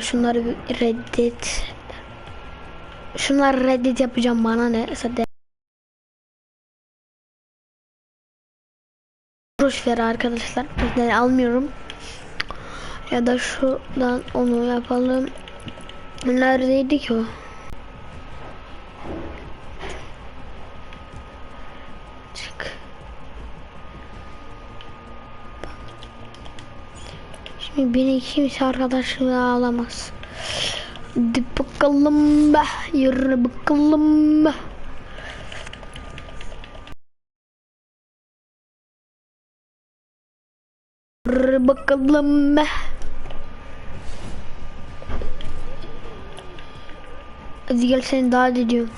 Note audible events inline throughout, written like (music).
Şunları bir reddet. Şunları reddet yapacağım bana ne? Boş ver arkadaşlar. Ben almıyorum. Ya da şuradan onu yapalım. Neredeydi ki o? Beni kimse arkadaşlığa alamaz. Hadi bakalım be. Yürü bakalım be. Yürü bakalım be. Hadi gel seni daha ediyorum.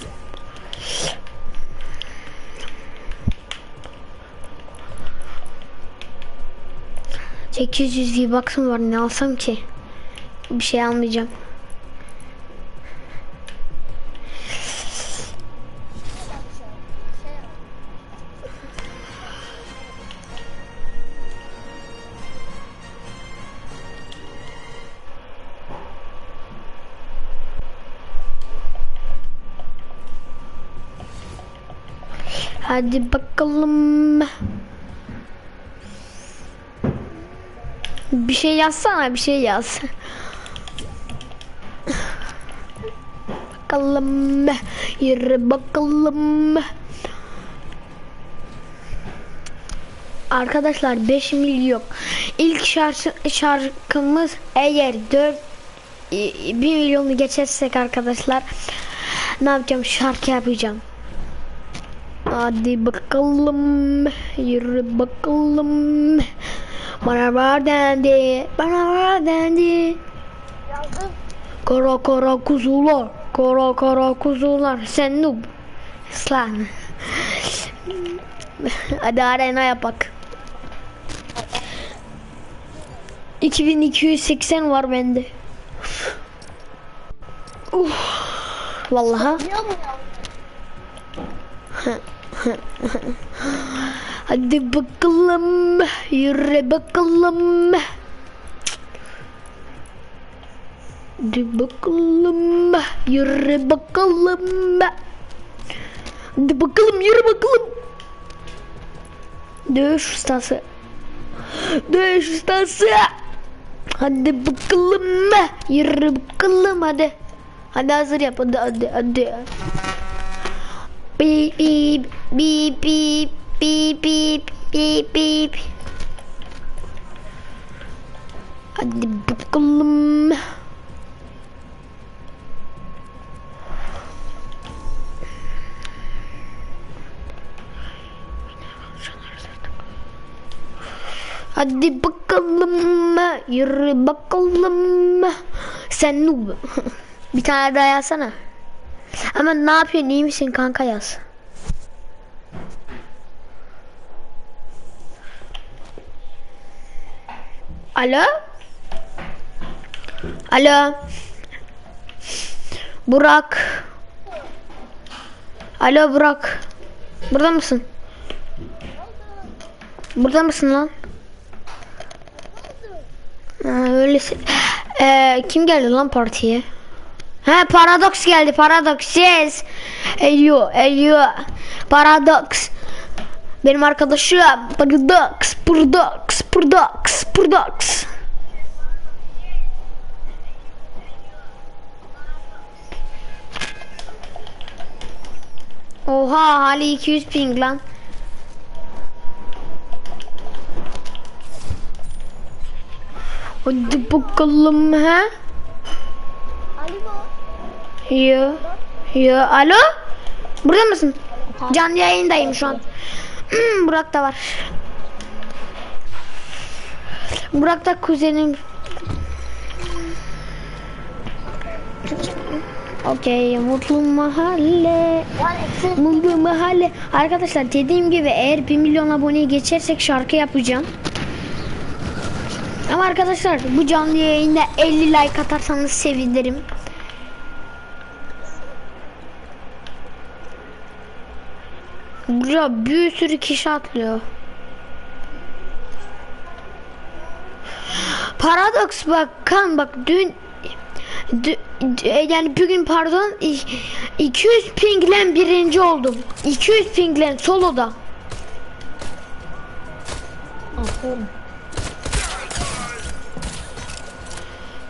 ...800 V-Bucks'ım var ne alsam ki? Bir şey almayacağım. Hadi bakalım. Bir şey yazsana bir şey yaz. Bakalım. Yürü bakalım. Arkadaşlar 5 milyon. İlk şarkı, şarkımız eğer 4 1 milyonu geçersek arkadaşlar ne yapacağım? Şarkı yapacağım. Hadi bakalım, yürü bakalım. Bana var dendi, bana var dendi. Kara kara kuzular, kara kara kuzular. Sen noob. Islan. (laughs) Hadi arena yapak. 2280 var bende. Uf. Vallahi. Hadi bakalım. Yürü bakalım. Hadi bakalım. Yürü bakalım. Hadi bakalım yürü bakalım. Dövüş ustası. Dövüş ustası. Hadi bakalım. Yürü bakalım hadi. Hadi hazır yap hadi hadi hadi. Beep beep beep beep beep beep beep beep. Hadi bakalım. Hadi bakalım. Yürü bakalım. Sen noob. (laughs) Bir tane daha yazsana. Ama ne yapıyorsun iyi misin kanka yaz. Alo? Alo? Burak. Alo Burak. Burada mısın? Burada mısın lan? Ha, öylesi. Ee, kim geldi lan partiye? Ha paradoks geldi paradoks yes. Elio Elio paradoks. Benim arkadaşım paradoks paradoks paradoks paradoks. Oha hali 200 ping lan. Hadi bakalım ha. Yo. Yo. Alo? Burada mısın? Canlı yayındayım şu an. Hmm, Burak da var. Burak da kuzenim. Okey mutlu mahalle Mutlu mahalle Arkadaşlar dediğim gibi eğer 1 milyon aboneyi geçersek şarkı yapacağım Ama arkadaşlar bu canlı yayında 50 like atarsanız sevinirim Ya bir sürü kişi atlıyor. Paradoks bak kan bak dün d- yani bugün pardon i- 200 pingle birinci oldum. 200 pingle soloda. Aferin.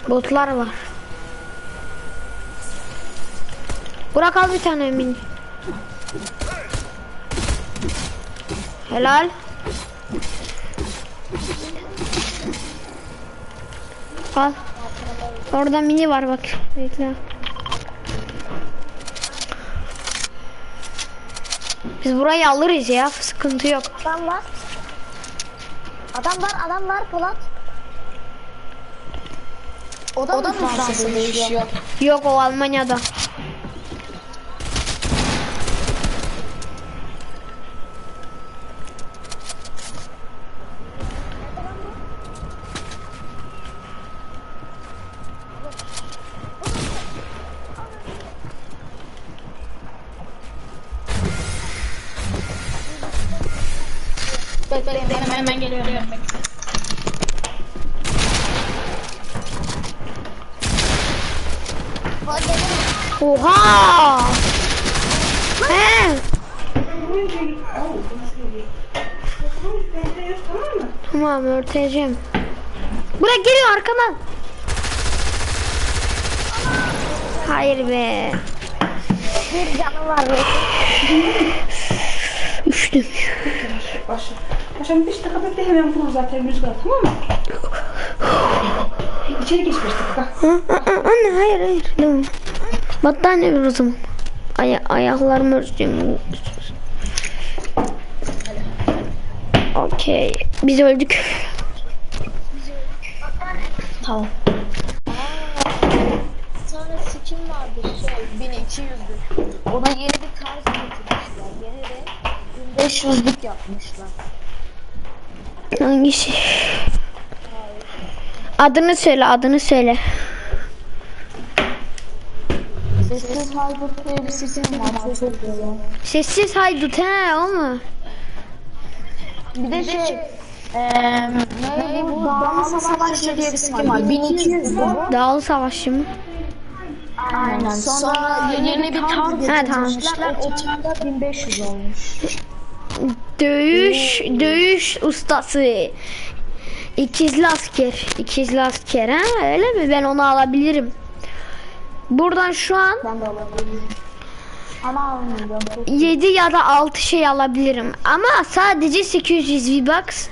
Botlar var. Burak al bir tane mini. Helal. Al. Orada mini var bak. Bekle. Biz burayı alırız ya. Sıkıntı yok. Adam var. Adam var, adam var Polat. O da, o da mı Fransa'da yaşıyor? Yok o Almanya'da. Bekleyin, hemen, hemen geliyorum. Oha! He. Tamam örteceğim. Burak geliyor arkadan. Hayır be. Bir canı var. be. Üçtüm. Başla. Başım 5 dakika bekle hemen vurur zaten rüzgar tamam mı? İçeri geç 5 dakika. Anne hayır hayır. Tamam. Battaniye ver o zaman. Aya ayaklarımı örteceğim. Okey. Biz öldük. Tamam. Sonra skin vardı şey 1200'lük. Ona yeni bir tarz getirmişler. Yeni de 1500'lük yapmışlar. Hangisi? Adını söyle, adını söyle. Sessiz Haydut diye bir skin var. Çok güzel. Sessiz haydut he o mu? Bir de şey Eee ne bu Dağlı Savaşçı diye bir skin var. 1200 bu. Dağlı Savaşı mı? Aynen. Sonra yeni bir tamam. getirmişler. O tarz 1500 olmuş. Dövüş, dövüş ustası. İkizli asker. İkizli asker ha öyle mi? Ben onu alabilirim. Buradan şu an Ben de alabilirim. Ama almayacağım. 7 ya da 6 şey alabilirim. Ama sadece 800 V-Bucks.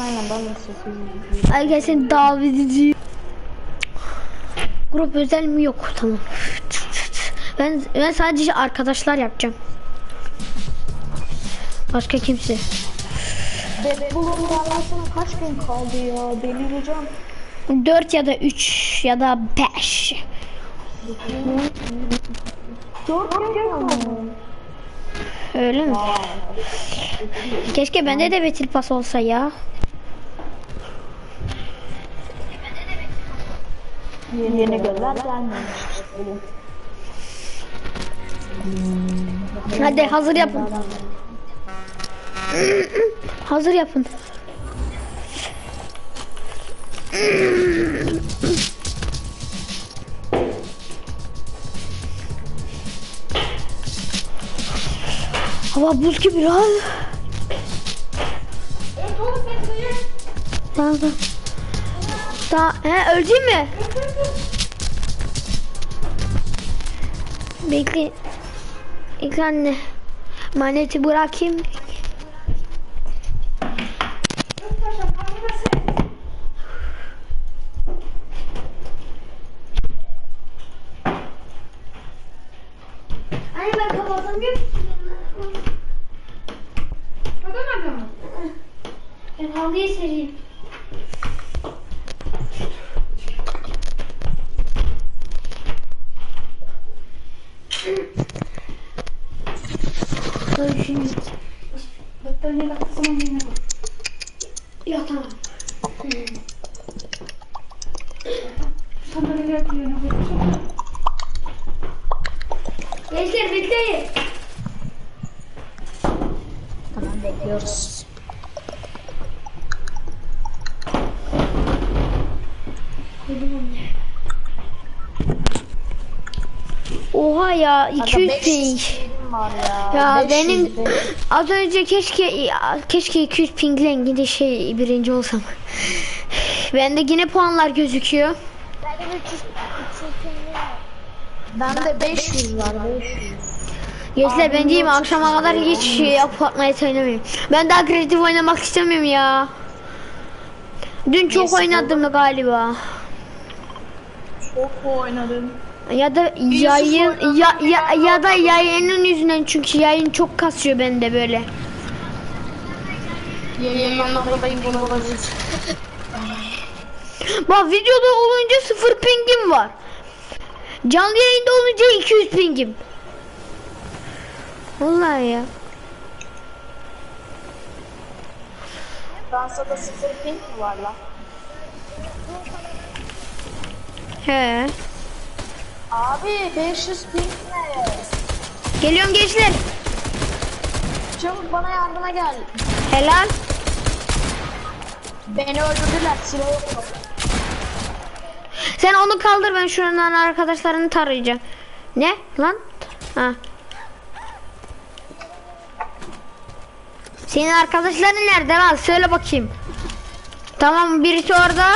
Aynen ben de 800. Arkadaşlar davet edici. Grup özel mi yok tamam. Ben ben sadece arkadaşlar yapacağım. Başka kimse. Deadpool'un bağlansana kaç gün kaldı ya? Delireceğim. 4 ya da 3 ya da 5. 4 gün kaldı. Öyle mi? Keşke bende de Battle Pass olsa ya. Yeni, yeni göller gelmemiş. Hadi hazır yapın. Hazır yapın. Hava buz gibi lan. Tamam tamam. Daha, he ölecek mi? Bekle. Bekle anne. Maneti bırakayım. Anne ben kapatamıyorum. Kapatamadı mı? Ben halıyı sereyim. Gençler bekleyin. Tamam bekliyoruz. Oha ya 200 ping. Ya, ya benim az önce keşke keşke 200 pingle ilgili şey birinci olsam. Bende yine puanlar gözüküyor. Ben de 300, 300 pingle Bende 500 var 500. Gençler ben diyeyim akşama kadar hiç şey yap Fortnite oynamayayım. Ben daha kreatif oynamak istemiyorum ya. Dün çok Neyse, oynadım galiba. Çok oynadım. Ya da yayın ya, ya, ya da yayının yüzünden çünkü yayın çok kasıyor bende böyle. Yayınlanmada pingim olabilir. Bak videoda olunca sıfır pingim var. Canlı yayında olunca 200 pingim. Vallahi ya. Fransa'da 0 ping mi var lan? He. Abi 500 ping ne? Geliyorum gençler. Çabuk bana yardıma gel. Helal. Beni öldürdüler silah yok. Sen onu kaldır ben şuradan arkadaşlarını tarayacağım. Ne lan? Ha. Senin arkadaşların nerede lan? Söyle bakayım. Tamam birisi orada.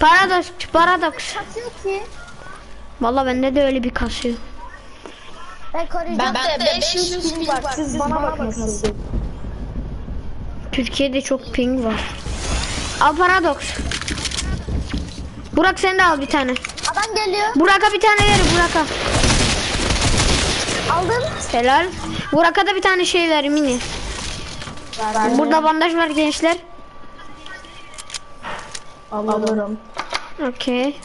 Paradoks, paradoks. Kasıyor ki. Vallahi bende de öyle bir kasıyor. Ben koruyacağım. Ben de 500 ping var. Siz bana bakın siz. Türkiye'de çok ping var. Al paradoks. Burak sen de al bir tane. Adam geliyor. Burak'a bir tane ver Burak'a. Aldım. Helal. Burak'a da bir tane şey ver mini. Burada bandaj var gençler. Alırım. Okey.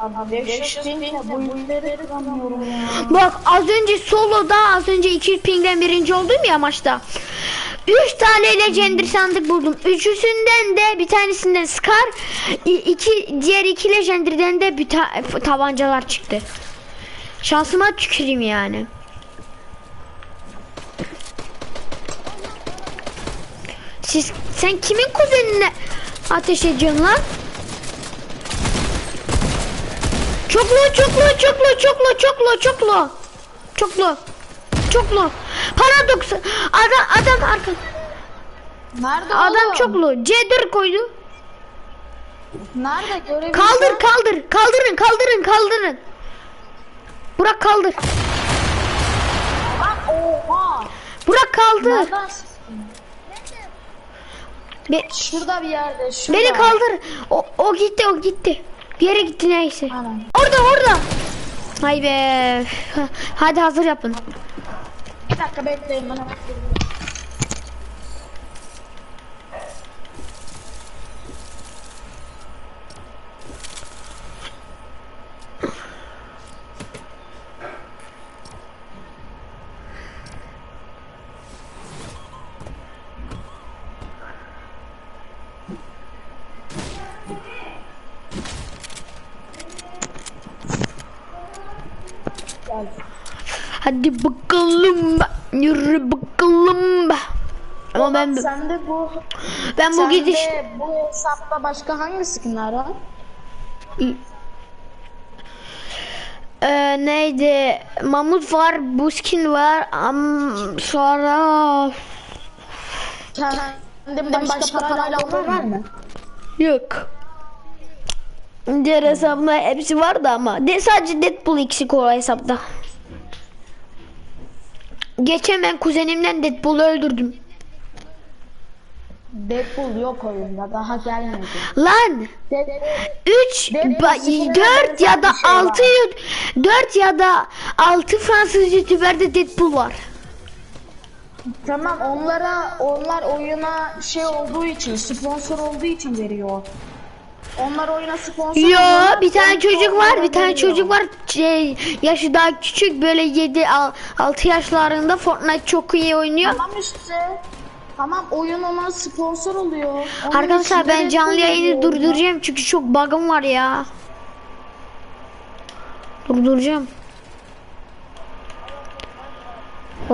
Abi 500 ping ne? Bu ülkeleri kıramıyorum ya. Bak az önce soloda az önce 200 pingden birinci oldum ya maçta. 3 tane legendary sandık buldum. Üçüsünden de bir tanesinden Scar, iki diğer iki legendary'den de bir ta- tabancalar çıktı. Şansıma tüküreyim yani. Siz sen kimin kuzenine ateş ediyorsun lan? Çoklu, çoklu, çoklu, çoklu, çoklu, çoklu. Çoklu. Çoklu. Paradoks. Adam adam arka. Nerede Adam oğlum? çoklu. C4 koydu. Nerede görebilsem? Kaldır, kaldır. Kaldırın, kaldırın, kaldırın. Burak kaldır. Lan oha. Burak kaldır. Nereden? Be- Şurada bir yerde. Şurada. beni kaldır. O, o gitti, o gitti. Bir yere gitti neyse. Aynen. Orada, orada. Hay be. Hadi hazır yapın. Bir dakika bekleyin bana. Hadi bakalım. Yürü bakalım. Ama ben Sende bu ben bu gidiş bu hesapta başka hangi skinler var? Ee, neydi? Mamut var, Buskin var. Am, sonra Kendimden başka parayla olan var mı? yok. Diğer hesabımda hepsi vardı ama de sadece Deadpool eksik o hesapta. Geçen ben kuzenimden Deadpool'u öldürdüm. Deadpool yok oyunda daha gelmedi. Lan Deadpool 3 Deadpool 4 ya da bir şey var. 6 4 ya da 6 Fransız YouTuber'de Deadpool var. Tamam onlara onlar oyuna şey olduğu için sponsor olduğu için veriyor. Onlar oyuna sponsor Yo bir tane çocuk var bir tane çocuk var şey, yaşı daha küçük böyle 7 6 yaşlarında Fortnite çok iyi oynuyor. Tamam işte. Tamam oyun ona sponsor oluyor. Onun Arkadaşlar ben canlı yayını durduracağım çünkü çok bug'ım var ya. Durduracağım.